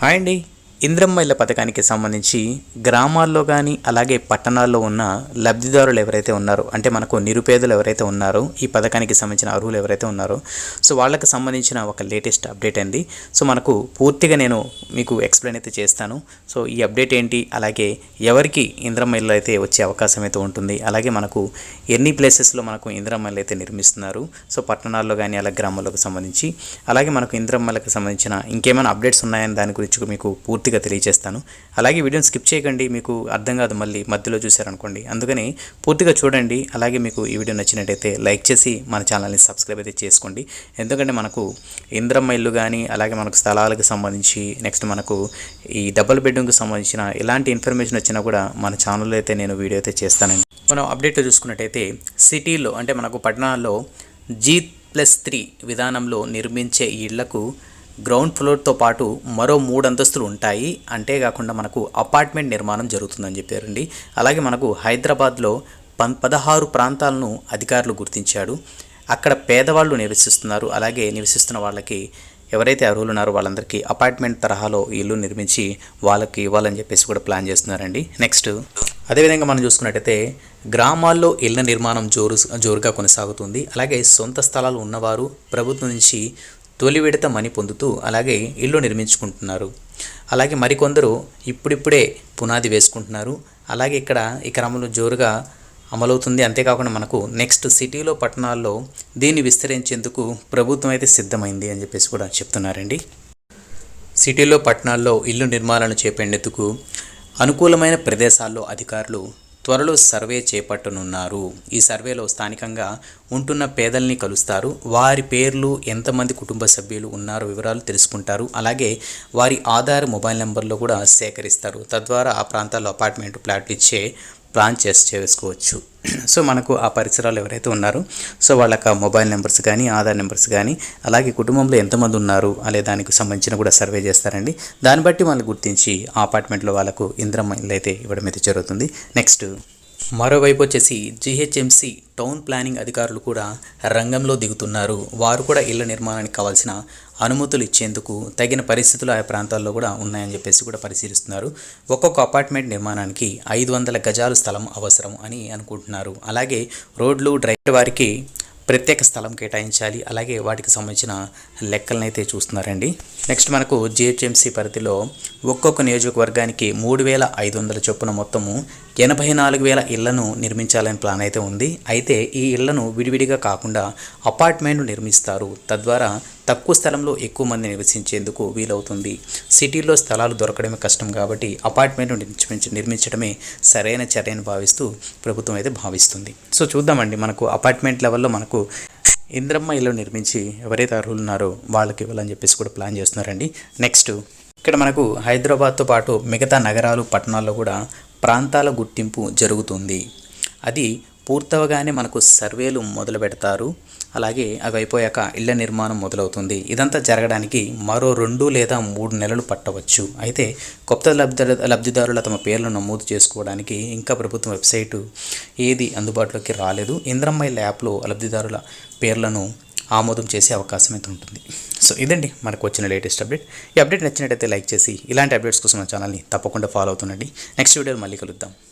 Hi అండి. ఇంద్రమ్మ ఇళ్ళ పథకానికి సంబంధించి గ్రామాల్లో కానీ అలాగే పట్టణాల్లో ఉన్న లబ్ధిదారులు ఎవరైతే ఉన్నారో అంటే మనకు నిరుపేదలు ఎవరైతే ఉన్నారో ఈ పథకానికి సంబంధించిన అర్హులు ఎవరైతే ఉన్నారో సో వాళ్ళకి సంబంధించిన ఒక లేటెస్ట్ అప్డేట్ అండి. సో మనకు పూర్తిగా నేను మీకు ఎక్స్ప్లెయిన్ అయితే చేస్తాను. సో ఈ అప్డేట్ ఏంటి? అలాగే ఎవరికి ఇంద్రమ్మ అయితే వచ్చే అవకాశం అయితే ఉంటుంది? అలాగే మనకు ఎన్ని ప్లేసెస్లో మనకు ఇంద్రమ్మ అయితే నిర్మిస్తున్నారు? సో పట్టణాల్లో కానీ అలాగే గ్రామాలకు సంబంధించి. అలాగే మనకు ఇంద్రమ్మలకు సంబంధించిన ఇంకేమైనా అప్డేట్స్ ఉన్నాయని దాని గురించి మీకు పూర్తి పూర్తిగా తెలియజేస్తాను. అలాగే వీడియోని స్కిప్ చేయకండి మీకు అర్థం కాదు మళ్ళీ మధ్యలో చూశారనుకోండి. అందుకని పూర్తిగా చూడండి అలాగే మీకు ఈ వీడియో నచ్చినట్టయితే లైక్ చేసి మన ఛానల్ని సబ్స్క్రైబ్ అయితే చేసుకోండి. ఎందుకంటే మనకు ఇంద్రమ్మ ఇల్లు కానీ అలాగే మనకు స్థలాలకు సంబంధించి నెక్స్ట్ మనకు ఈ డబుల్ బెడ్రూమ్కి సంబంధించిన ఎలాంటి ఇన్ఫర్మేషన్ వచ్చినా కూడా మన ఛానల్లో అయితే నేను వీడియో అయితే చేస్తానండి. మనం అప్డేట్ చూసుకున్నట్టయితే సిటీలో అంటే మనకు పట్టణాల్లో జీ ప్లస్ త్రీ విధానంలో నిర్మించే ఈ ఇళ్ళకు గ్రౌండ్ ఫ్లోర్తో పాటు మరో మూడు అంతస్తులు ఉంటాయి. అంతేకాకుండా మనకు అపార్ట్మెంట్ నిర్మాణం జరుగుతుందని చెప్పారండి. అలాగే మనకు హైదరాబాద్లో పం పదహారు ప్రాంతాలను అధికారులు గుర్తించాడు అక్కడ పేదవాళ్ళు నివసిస్తున్నారు. అలాగే నివసిస్తున్న వాళ్ళకి ఎవరైతే అర్హులు ఉన్నారో వాళ్ళందరికీ అపార్ట్మెంట్ తరహాలో ఇల్లు నిర్మించి వాళ్ళకి ఇవ్వాలని చెప్పేసి కూడా ప్లాన్ చేస్తున్నారండి. నెక్స్ట్ అదేవిధంగా మనం చూసుకున్నట్టయితే గ్రామాల్లో ఇళ్ళ నిర్మాణం జోరు జోరుగా కొనసాగుతుంది. అలాగే సొంత స్థలాలు ఉన్నవారు ప్రభుత్వం నుంచి తొలి విడత మనీ పొందుతూ అలాగే ఇల్లు నిర్మించుకుంటున్నారు. అలాగే మరికొందరు ఇప్పుడిప్పుడే పునాది వేసుకుంటున్నారు. అలాగే ఇక్కడ ఈ క్రమంలో జోరుగా అమలవుతుంది. అంతేకాకుండా మనకు నెక్స్ట్ సిటీలో పట్టణాల్లో దీన్ని విస్తరించేందుకు ప్రభుత్వం అయితే సిద్ధమైంది అని చెప్పేసి కూడా చెప్తున్నారండి. సిటీలో పట్టణాల్లో ఇల్లు నిర్మాణాలు చేపేందుకు అనుకూలమైన ప్రదేశాల్లో అధికారులు త్వరలో సర్వే చేపట్టనున్నారు. ఈ సర్వేలో స్థానికంగా ఉంటున్న పేదల్ని కలుస్తారు. వారి పేర్లు ఎంతమంది కుటుంబ సభ్యులు ఉన్నారో వివరాలు తెలుసుకుంటారు. అలాగే వారి ఆధార్ మొబైల్ నెంబర్లో కూడా సేకరిస్తారు. తద్వారా ఆ ప్రాంతాల్లో అపార్ట్మెంట్ ఫ్లాట్లు ఇచ్చే ప్లాన్ చేసి చేసుకోవచ్చు. సో మనకు ఆ పరిసరాలు ఎవరైతే ఉన్నారో సో వాళ్ళకి మొబైల్ నెంబర్స్ కానీ ఆధార్ నెంబర్స్ కానీ అలాగే కుటుంబంలో ఎంతమంది ఉన్నారు అనే దానికి సంబంధించిన కూడా సర్వే చేస్తారండి. దాన్ని బట్టి వాళ్ళు గుర్తించి ఆ అపార్ట్మెంట్లో వాళ్ళకు ఇంద్రమ్మ ఇల్లు అయితే ఇవ్వడం అయితే జరుగుతుంది. నెక్స్ట్ మరోవైపు వచ్చేసి జిహెచ్ఎంసి టౌన్ ప్లానింగ్ అధికారులు కూడా రంగంలో దిగుతున్నారు. వారు కూడా ఇళ్ళ నిర్మాణానికి కావాల్సిన అనుమతులు ఇచ్చేందుకు తగిన పరిస్థితులు ఆయా ప్రాంతాల్లో కూడా ఉన్నాయని చెప్పేసి కూడా పరిశీలిస్తున్నారు. ఒక్కొక్క అపార్ట్మెంట్ నిర్మాణానికి ఐదు వందల గజాలు స్థలం అవసరం అని అనుకుంటున్నారు. అలాగే రోడ్లు డ్రైవర్ వారికి ప్రత్యేక స్థలం కేటాయించాలి. అలాగే వాటికి సంబంధించిన లెక్కలను అయితే చూస్తున్నారండి. నెక్స్ట్ మనకు జిహెచ్ఎంసీ పరిధిలో ఒక్కొక్క నియోజకవర్గానికి మూడు వేల ఐదు వందల చొప్పున మొత్తము ఎనభై నాలుగు వేల ఇళ్ళను నిర్మించాలని ప్లాన్ అయితే ఉంది. అయితే ఈ ఇళ్ళను విడివిడిగా కాకుండా అపార్ట్మెంట్ నిర్మిస్తారు. తద్వారా తక్కువ స్థలంలో ఎక్కువ మంది నివసించేందుకు వీలవుతుంది. సిటీలో స్థలాలు దొరకడమే కష్టం కాబట్టి అపార్ట్మెంట్ నిర్మించ నిర్మించడమే సరైన చర్యని భావిస్తూ ప్రభుత్వం అయితే భావిస్తుంది. సో చూద్దామండి. మనకు అపార్ట్మెంట్ లెవెల్లో మనకు ఇంద్రమ్మ ఇల్లు నిర్మించి ఎవరైతే అర్హులు ఉన్నారో వాళ్ళకి ఇవ్వాలని చెప్పేసి కూడా ప్లాన్ చేస్తున్నారండి. నెక్స్ట్ ఇక్కడ మనకు హైదరాబాద్తో పాటు మిగతా నగరాలు పట్టణాల్లో కూడా ప్రాంతాల గుర్తింపు జరుగుతుంది. అది పూర్తవగానే మనకు సర్వేలు మొదలు పెడతారు. అలాగే అవి అయిపోయాక ఇళ్ళ నిర్మాణం మొదలవుతుంది. ఇదంతా జరగడానికి మరో రెండు లేదా మూడు నెలలు పట్టవచ్చు. అయితే కొత్త లబ్ధి లబ్ధిదారుల తమ పేర్లను నమోదు చేసుకోవడానికి ఇంకా ప్రభుత్వం వెబ్సైటు ఏది అందుబాటులోకి రాలేదు. ఇంద్రమ్మ యాప్లో లబ్ధిదారుల పేర్లను ఆమోదం చేసే అవకాశం అయితే ఉంటుంది. సో ఇదండి మనకు వచ్చిన లేటెస్ట్ అప్డేట్. ఈ అప్డేట్ నచ్చినట్టయితే లైక్ చేసి ఇలాంటి అప్డేట్స్ కోసం మన ఛానల్ని తప్పకుండా ఫాలో అవుతుండండి. నెక్స్ట్ వీడియోలో మళ్ళీ కలుద్దాం.